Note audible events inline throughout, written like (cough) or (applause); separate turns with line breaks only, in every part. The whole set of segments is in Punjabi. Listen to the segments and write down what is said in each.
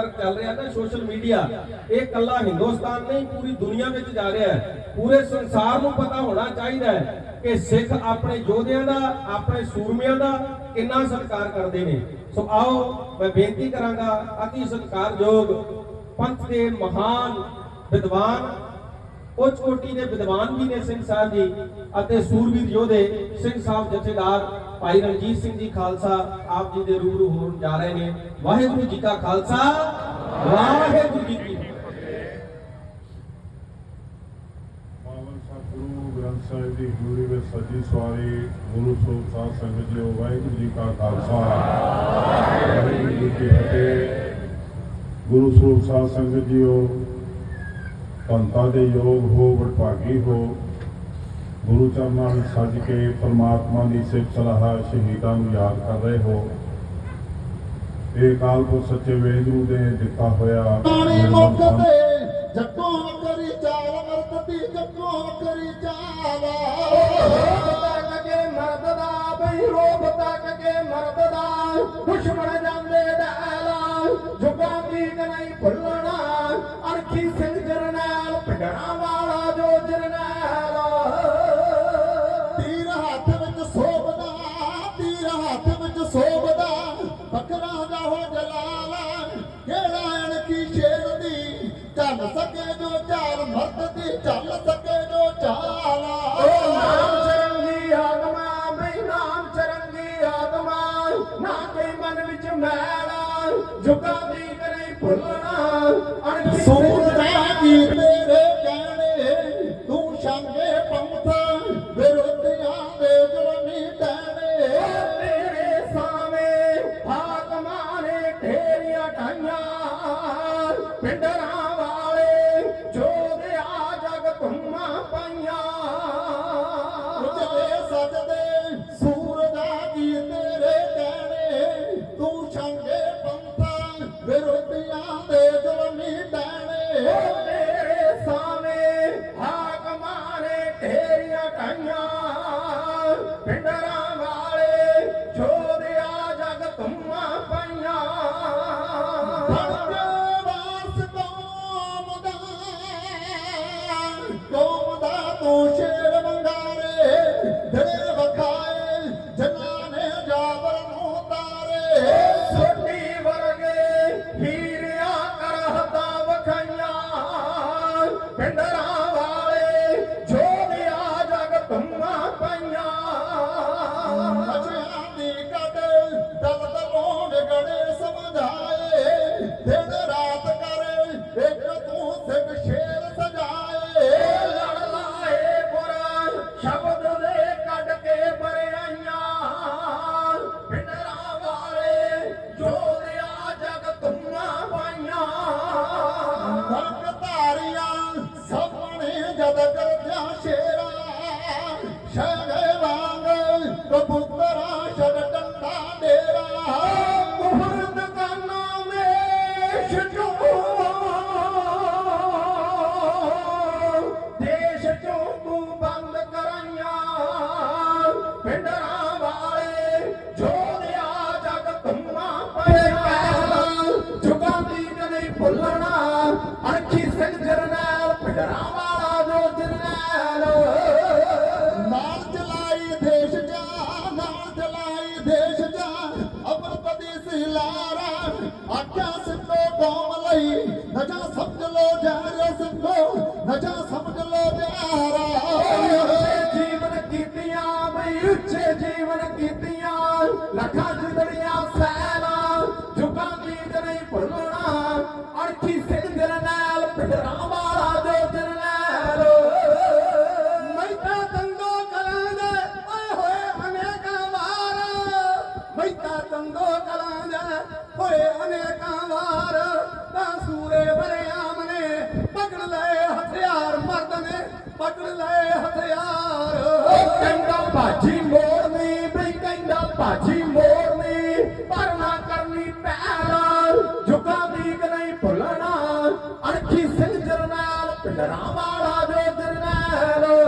ਨੈਟਵਰਕ ਚੱਲ ਰਿਹਾ ਨਾ ਸੋਸ਼ਲ ਮੀਡੀਆ। ਇਹ ਕੱਲਾ ਹਿੰਦੁਸਤਾਨ ਨਹੀਂ, ਪੂਰੀ ਦੁਨੀਆ ਵਿੱਚ ਜਾ ਰਿਹਾ ਹੈ। ਪੂਰੇ ਸੰਸਾਰ ਨੂੰ ਪਤਾ ਹੋਣਾ ਚਾਹੀਦਾ ਹੈ ਕਿ ਸਿੱਖ ਆਪਣੇ ਯੋਧਿਆਂ ਦਾ, ਆਪਣੇ ਸੂਰਮਿਆਂ ਦਾ ਕਿੰਨਾ ਸਤਿਕਾਰ ਕਰਦੇ ਨੇ। ਸੋ ਆਓ, ਮੈਂ ਬੇਨਤੀ ਕਰਾਂਗਾ, ਅਤੀ ਸਤਿਕਾਰਯੋਗ ਪੰਥ ਦੇ ਮਹਾਨ ਵਿਦਵਾਨ ਉੱਚ ਕੋਟੀ ਦੇ ਵਿਦਵਾਨ ਵੀ ਨੇ ਸਿੰਘ ਸਾਹਿਬ ਜੀ ਅਤੇ ਸੂਰਵੀਰ ਯੋਧੇ ਸਿੰਘ ਸਾਹਿਬ ਜਥੇਦਾਰ ਭਾਈ ਰਣਜੀਤ ਸਿੰਘ ਜੀ ਖਾਲਸਾ ਆਪ ਜੀ ਦੇ ਰੂਬਰੂ ਹੋਣ ਜਾ ਰਹੇ ਨੇ। ਵਾਹਿਗੁਰੂ ਜੀ ਕਾ ਖਾਲਸਾ, ਵਾਹਿਗੁਰੂ ਜੀ ਕੀ ਫਤਿਹ।
ਪਾਵਨ ਸਾਹਿਬ ਦੀ ਹਜ਼ੂਰੀ ਵਿੱਚ ਸੱਜੀ ਸਵਾਰੀ ਗੁਰੂ ਸਰੂਪ ਸਾਧ ਸੰਗਤ ਜੀਓ ਵਾਹਿਗੁਰੂ ਜੀ ਕਾ ਖਾਲਸਾ। ਵਾਹਿਗੁਰੂ ਜੀ ਕੀ ਫਤਿਹ। ਗੁਰੂ ਸਰੂਪ ਸਾਧ ਸੰਗਤ ਜੀਓ ਪੰਥਾਂ ਦੇ ਯੋਗ ਹੋ ਵਡਭਾਗੀ ਹੋ ਗੁਰੂ ਚਰਨਾਂ ਵਿੱਚ ਸੱਜ ਕੇ ਪ੍ਰਮਾਤਮਾ ਦੀ ਸਿਫਤ ਸਲਾਹ ਸ਼ਹੀਦਾਂ ਨੂੰ ਯਾਦ ਕਰ ਰਹੇ ਹੋ। ਇਹ ਕਾਲ ਪੁਰਖ ਸੱਚੇ ਵੇਦੂ ਦੇ ਦਿੱਤਾ ਹੋਇਆ
ਪਾਣੀ ਮੁੱਕਦੇ ਜੱਗੋਂ ਕਰੀ ਚਾਲ ਮਰਦਤੀ ਜੱਗੋਂ ਕਰੀ ਚਾਲ
ਤੱਕ ਕੇ ਮਰਦ ਦਾ ਬਈ ਰੋਬ ਤੱਕ ਕੇ ਮਰਦ ਦਾ ਦੁਸ਼ਮਣ ਜਾਂਦੇ ਡਾਲਾ। ਜੁਗਾ ਕੀ ਨਹੀਂ ਭੁੱਲਣਾ ਅਰਖੀ ਸਿੰਘ ਜੁਗਾ ਦੀ ਨਹੀਂ ਭੁੱਲਣਾ
ਕੌਮ ਲਈ ਨਜਾ ਸਮਝ ਲੋ ਜਾਰਿਓ ਸਿੰਘੋ ਨਜਾ ਸਮਝ ਲੋ ਪਿਆਰਾ
ਪਕੜ ਲਏ ਹਥਿਆਰ। ਉਹ ਕਹਿੰਦਾ, ਭਾਜੀ ਮੋੜਨੀ ਵੀ ਕਹਿੰਦਾ, ਭਾਜੀ ਮੋੜਨੀ ਪਰ ਨਾ ਕਰਨੀ ਪੈਰ ਝੁਕਾ ਦੀ ਨਹੀਂ ਭੁੱਲਣਾ, ਅਣਖੀ ਸਿੰਘ ਜਰਨੈਲ ਪਿੰਡਰਾਂ ਵਾਲਾ ਜੋ ਜਰਨੈਲ।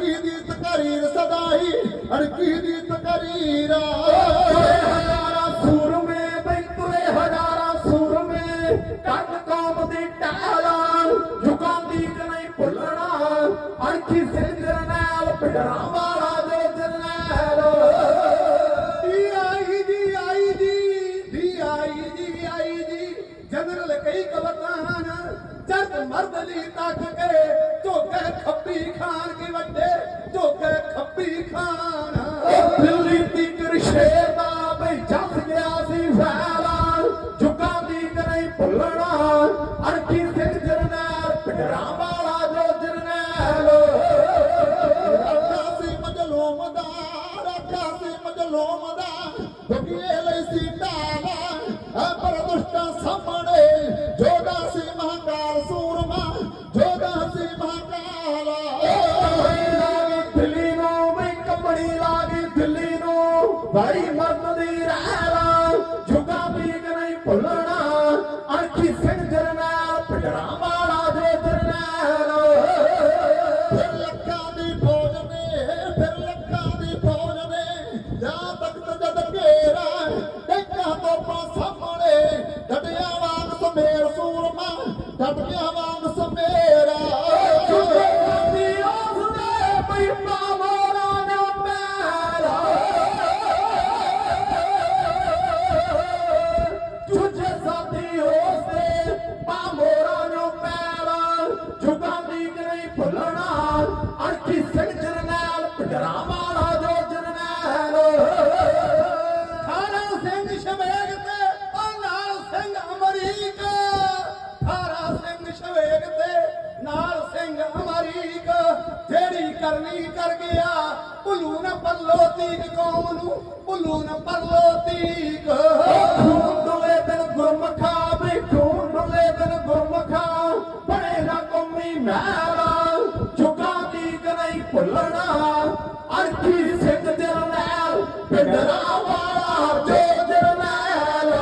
ਨੂੰ ਦੀ ਤਕਰੀਰ ਸਦਾਈ ਅਣਕੀ ਦੀ ਤਕਰੀਰਾ
ਹਜ਼ਾਰਾਂ ਸੂਰਮੇ ਬਈ ਹਜ਼ਾਰਾਂ ਸੂਰਮੇ ਕੱਟ ਕੌਮ ਦੀ ਟਾਲਾ ਝੁਕਾਂਦੀ ਕਿ ਨਹੀਂ ਭੁੱਲਣਾ ਅਣਖੀ ਸਿੰਘ ਜਰਨੈਲ ਪਿੰਡਰਾਂ ਵਾਲਾ ਜੋ ਜਰਨੈਲ
ਡੀ ਆਈ ਜੀ ਆਈ ਜੀ ਡੀ ਆਈ ਜੀ ਆਈ ਜੀ, ਜਨਰਲ ਕਈ ਕਵਤਾਨ ਜਦ ਮਰਦ ਲਈ ਤੱਕ ਕੇ ਖੱਬੀ ਖਾਨ ਕੀ ਵੱਡੇ ਝੋਕੇ ਖੱਬੀ ਖਾਨ।
ਦਿੱਲੀ ਤੀਕਰ ਸ਼ੇਰ ਦਾ ਬਈ ਜੱਸ ਗਿਆ ਸੀ ਫੈਲਾ ਝੁਕਾਂਦੀ ਕਿ ਨਹੀਂ ਭੁੱਲਣਾ। ਅਣਖੀ ਸਿੰਘ ਜਰਨੈਲ ਪਿੰਡਰਾਂ ਵਾਲਾ ਜੋ ਜਰਨੈਲ।
ਰੱਖਾ ਸੀ ਮਜਲੂਮ ਦਾ ਰੱਖਾ ਸੀ ਮਜਲੂਮ ਦਾ। ਦੁਖੀਏ ਲਈ ਸੀ ਢਾਲਾ। ਪਰ ਦੁਸ਼ਟਾਂ ਸਾਹਮਣੇ
ਜਰਨੈਲ ਪਿੰਡਰਾਂ ਭੁੱਲਣਾ ਅਣਖੀ ਸਿੰਘ ਜਰਨੈਲ ਪਿੰਡਰਾਂ ਵਾਲਾ ਜੋ ਜਰਨੈਲ।
ਖਾਰਾ ਸਿੰਘ ਸ਼ਵੇਗ ਤੇ ਉਹ ਨਾਲ ਸਿੰਘ ਅਮਰੀਕ। ਖਾਰਾ ਸਿੰਘ ਸ਼ਵੇਗ ਤੇ ਨਾਲ ਸਿੰਘ ਅਮਰੀਕ। ਜਿਹੜੀ ਕਰਨੀ ਕਰ ਗਿਆ, ਭੁੱਲੂ ਨਾ ਪੱਲੋ ਤੀਕ ਕੌਮ ਨੂੰ, ਭੁੱਲੂ ਨਾ ਪੱਲੋ ਤੀਕ
ਜਰਨੈਲ ਪਿੰਡਰਾਂ ਵਾਲਾ ਜੋ ਜਰਨੈਲ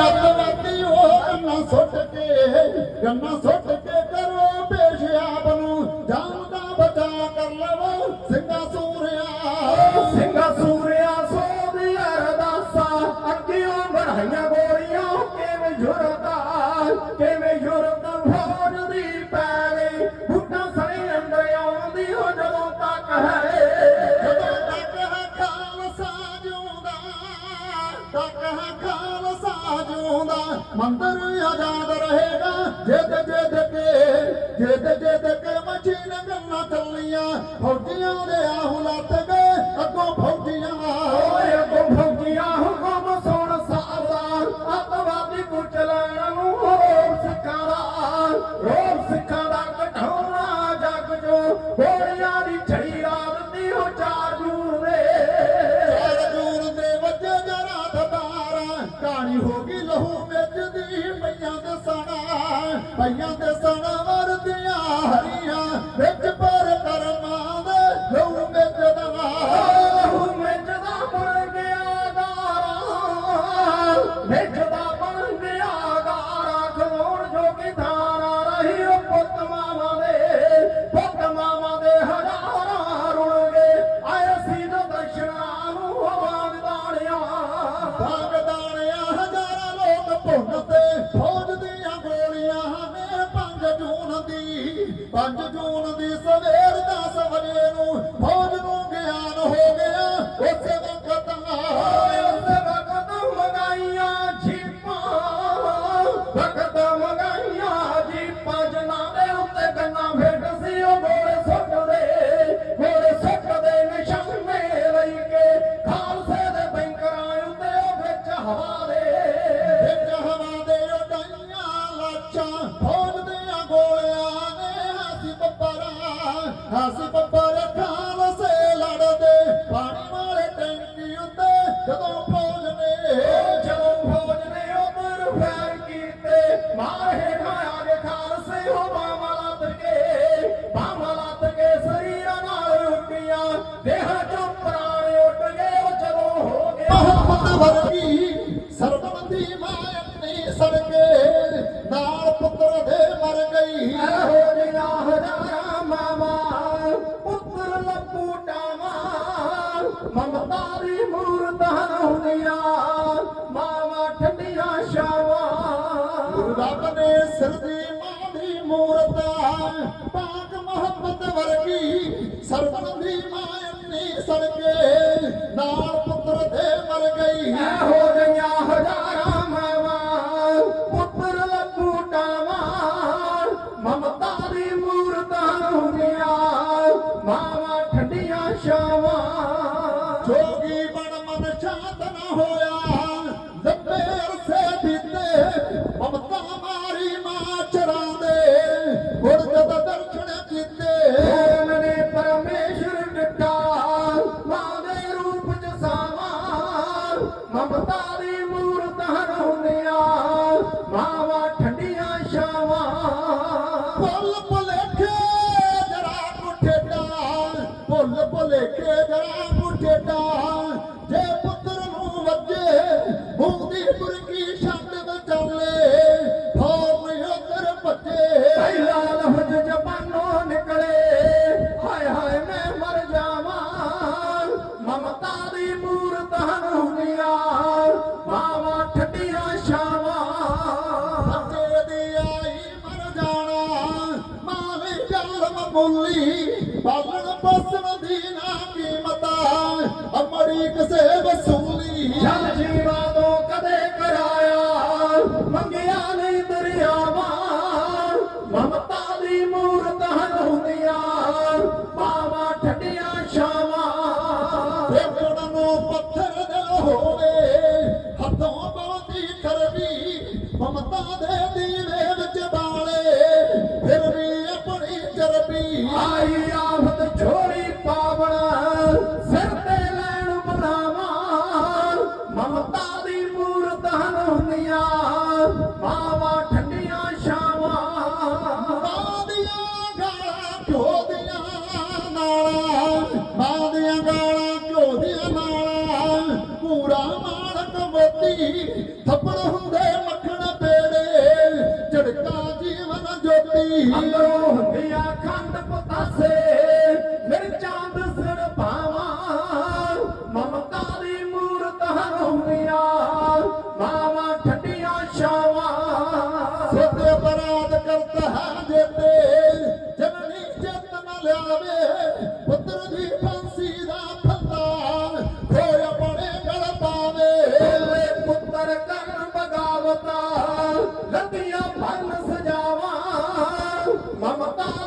ਅੱਤਵਾਦੀ ਉਹ ਕੰਨਾ ਸੁੱਟ ਕੇ ਸੁੱਟ ਕੇ
ਤੱਕ ਹੈ
ਖਾਲਸਾ ਜਿਉਂਦਾ ਮੰਦਰ ਆਜ਼ਾਦ ਰਹੇਗਾ। ਜਿੱਦ ਜਿੱਦ ਕੇ, ਜਿੱਦ ਜਿੱਦ ਕੇ ਮਚੀਨ ਗੱਲਾਂ ਚੱਲੀਆਂ, ਫੌਜੀਆਂ ਦੇ ਆਹੂ ਲੱਤ ਗਏ, ਅੱਗੋਂ ਫੌਜੀਆਂ
ਓਏ
But y'all 5 ਜੂਨ ਦੀ ਸਵੇਰ 10 ਵਜੇ ਨੂੰ ਫੌਜ ਨੂੰ ਰੱਬ ਨੇ ਸਿਰਜੀ ਮਾਂ ਦੀ ਮੂਰਤਾ ਪਾਕ ਮੁਹੱਬਤ ਵਰਗੀ ਸਰਬਨ ਦੀ ਮਾਂ ਇੰਨੀ ਸੜਕੇ ਨਾਲ ਪੁੱਤਰ ਦੇ ਮਰ ਗਈ। ਹੋ ਗਈ ਕਿਸੇ ਵਸੂਲੀ
ਜਲ ਜੀਵਾ ਤੋਂ ਕਦੇ ਕਰਾਇਆ ਮੰਗਿਆ ਨਹੀਂ ਦਰਿਆਵਾਂ। ਮਮਤਾ ਦੀ ਮੂਰਤ ਹਨ ਹੁੰਦੀਆਂ ਪਾਵਾ ਠੱਡੀਆਂ ਸ਼ਾਵਾਂ
ਵੇਖਣ ਨੂੰ ਪੱਥਰ ਦਿਲ ਹੋਵੇ ਹੱਥੋਂ ਬਹੁਤੀ ਖਰਵੀ ਮਮਤਾ ਦੇ
ਦੀ ತಪ್ಪ 妈 (laughs) 妈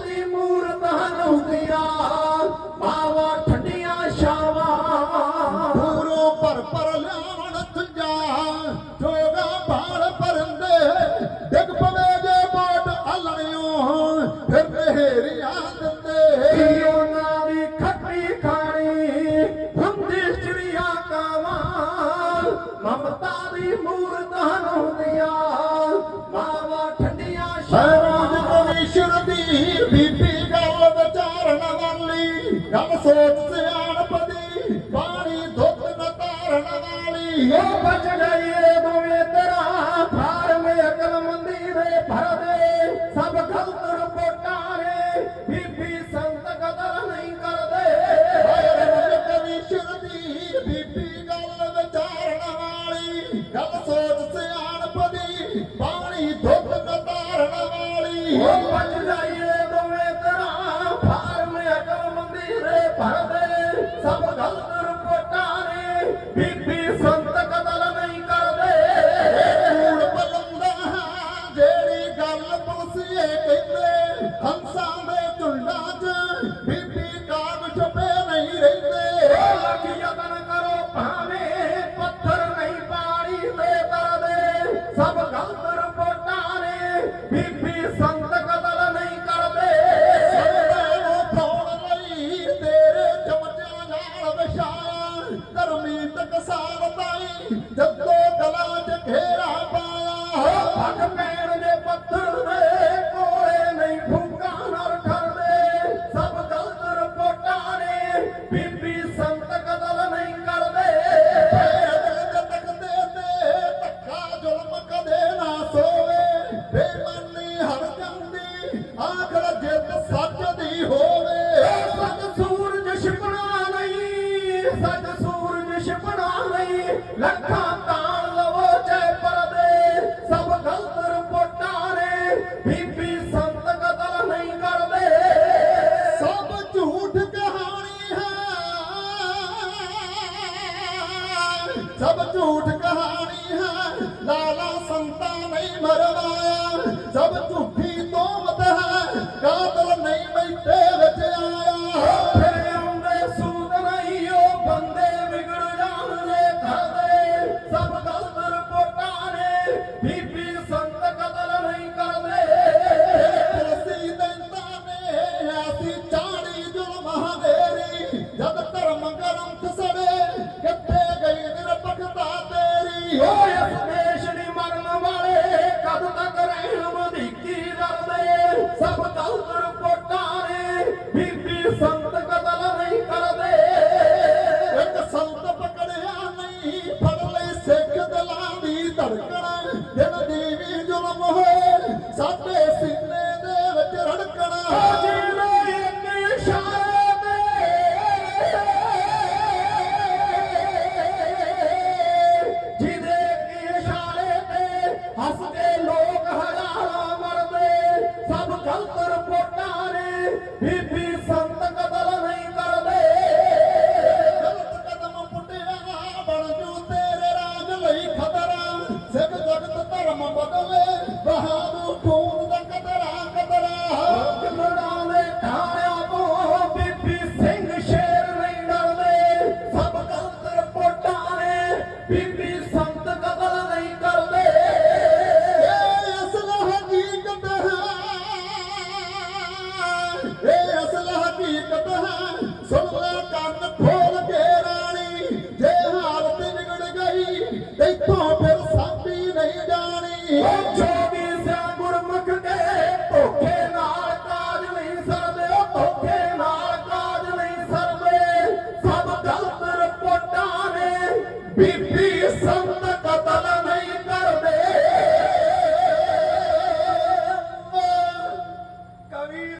让我说 भित्ति सं